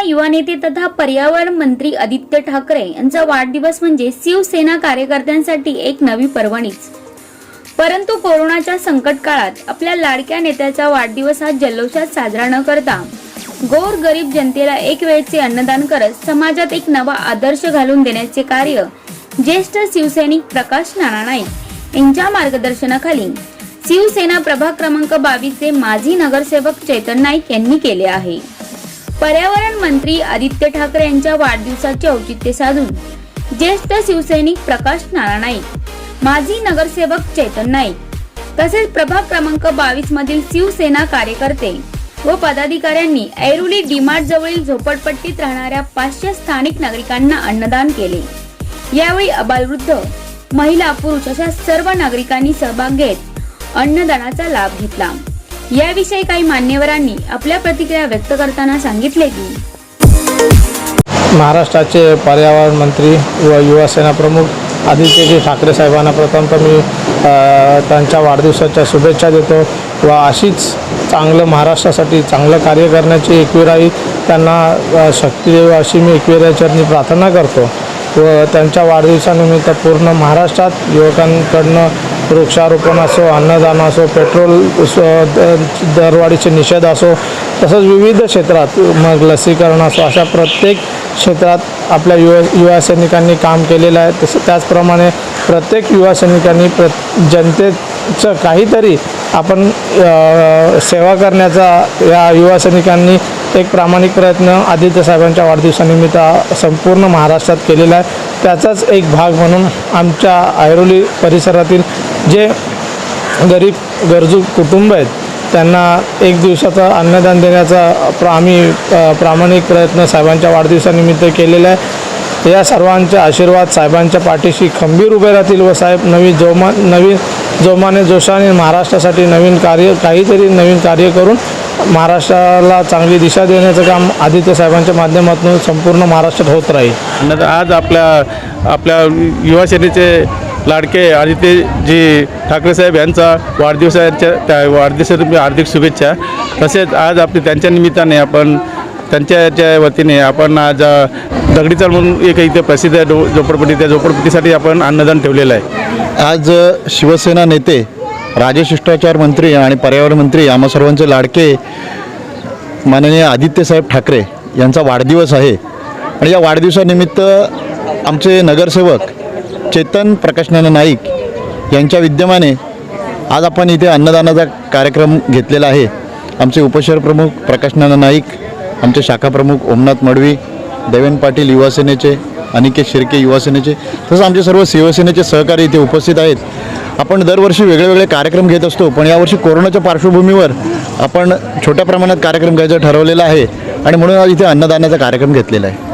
नेते तथा पर्यावरण मंत्री आदित्य ठाकरे यांचा वाढदिवस म्हणजे शिवसेना कार्यकर्त्यांसाठी एक नवी पर्वणीच. परंतु कोरोनाच्या संकट काळात आपल्या लाडक्या नेत्याचा वाढदिवस हा जल्लोषात साजरा न करता गोर गरीब जनतेला एक वेळचे अन्नदान करत समाजात एक नवा आदर्श घालून देण्याचे कार्य ज्येष्ठ शिवसैनिक प्रकाश नाना नाईक यांच्या मार्गदर्शनाखाली शिवसेना प्रभाग क्रमांक बावीसचे माजी नगरसेवक चैतन नाईक यांनी केले आहे. पर्यावरण मंत्री आदित्य ठाकरे यांच्या वाढदिवसाचे औचित्य साधून ज्येष्ठ शिवसैनिक प्रकाश नारा नाईक माजी नगरसेवक चैतन नाईक तसेच प्रभाग क्रमांक बावीस मधील शिवसेना कार्यकर्ते व पदाधिकाऱ्यांनी ऐरुली डीमार्ट जवळील झोपडपट्टीत राहणाऱ्या पाचशे स्थानिक नागरिकांना अन्नदान केले. यावेळी अबालवृद्ध महिला पुरुष अशा सर्व नागरिकांनी सहभाग घेत अन्नदानाचा लाभ घेतला. याविषयी काही मान्यवरांनी आपल्या प्रतिक्रिया व्यक्त करताना सांगितले की महाराष्ट्राचे पर्यावरण मंत्री व युवासेना प्रमुख आदित्यजी ठाकरे साहेबांना प्रथम तर मी त्यांच्या वाढदिवसाच्या शुभेच्छा देतो व अशीच चांगलं महाराष्ट्रासाठी चांगलं कार्य करण्याची एकविराई त्यांना शक्ती देवी अशी मी एकविराचरणी प्रार्थना करतो व त्यांच्या वाढदिवसानिमित्त पूर्ण महाराष्ट्रात युवकांकडनं वृक्षारोपण असो अन्नदान असो पेट्रोल दरवाढीचे निषेध असो तसंच विविध क्षेत्रात मग लसीकरण असो अशा प्रत्येक क्षेत्रात आपल्या युवा युवा सैनिकांनी काम केलेलं आहे. तसं त्याचप्रमाणे प्रत्येक युवा सैनिकांनी प्र जनतेचं काहीतरी आपण सेवा करण्याचा या युवा सैनिकांनी एक प्रामाणिक प्रयत्न आदित्य साहेबांच्या वाढदिवसानिमित्त संपूर्ण महाराष्ट्रात केलेला आहे. त्याचाच एक भाग म्हणून आमच्या ऐरोली परिसरातील जे गरीब गरजू कुटुंब आहेत त्यांना एक दिवसाचं अन्नदान देण्याचा प्रा आम्ही प्रामाणिक प्रयत्न साहेबांच्या वाढदिवसानिमित्त केलेला आहे. या सर्वांचे आशीर्वाद साहेबांच्या पाठीशी खंबीर उभे राहतील व साहेब नवी जोमा नवीन जोमाने जोशाने महाराष्ट्रासाठी नवीन कार्य काहीतरी नवीन कार्य करून महाराष्ट्राला चांगली दिशा देण्याचं काम आदित्य साहेबांच्या माध्यमातून संपूर्ण महाराष्ट्रात होत राहील. आज आपल्या आपल्या युवा सेनेचे लाडके आदित्यजी ठाकरे साहेब यांचा वाढदिवसाच्या त्या वाढदिवसासाठी हार्दिक शुभेच्छा. तसेच आज आपली त्यांच्या निमित्ताने आपण त्यांच्याच्या वतीने आपण आज दगडी दगडीचाळ म्हणून एक इथे प्रसिद्ध आहे डो झोपडपट्टी. त्या झोपडपट्टीसाठी आपण अन्नदान ठेवलेलं आहे. आज शिवसेना नेते राजशिष्टाचार मंत्री आणि पर्यावरण मंत्री आम्हा सर्वांचे लाडके माननीय आदित्यसाहेब ठाकरे यांचा वाढदिवस आहे. आणि या वाढदिवसानिमित्त आमचे नगरसेवक चेतन प्रकाशनाना नाईक यांच्या विद्यमाने आज आपण इथे अन्नदानाचा कार्यक्रम घेतलेला आहे. आमचे उपशहर प्रमुख प्रकाशनाना नाईक आमचे शाखा प्रमुख ओमनाथ मडवी देवेन पाटील युवासेनेचे अनिकेत शिर्के युवासेनेचे तसंच आमचे सर्व शिवसेनेचे सहकारी इथे उपस्थित आहेत. आपण दरवर्षी वेगळे वेगळे कार्यक्रम घेत असतो पण यावर्षी कोरोनाच्या पार्श्वभूमीवर आपण छोट्या प्रमाणात कार्यक्रम घ्यायचं ठरवलेलं आहे. आणि म्हणून आज इथे अन्नदानाचा कार्यक्रम घेतलेला आहे.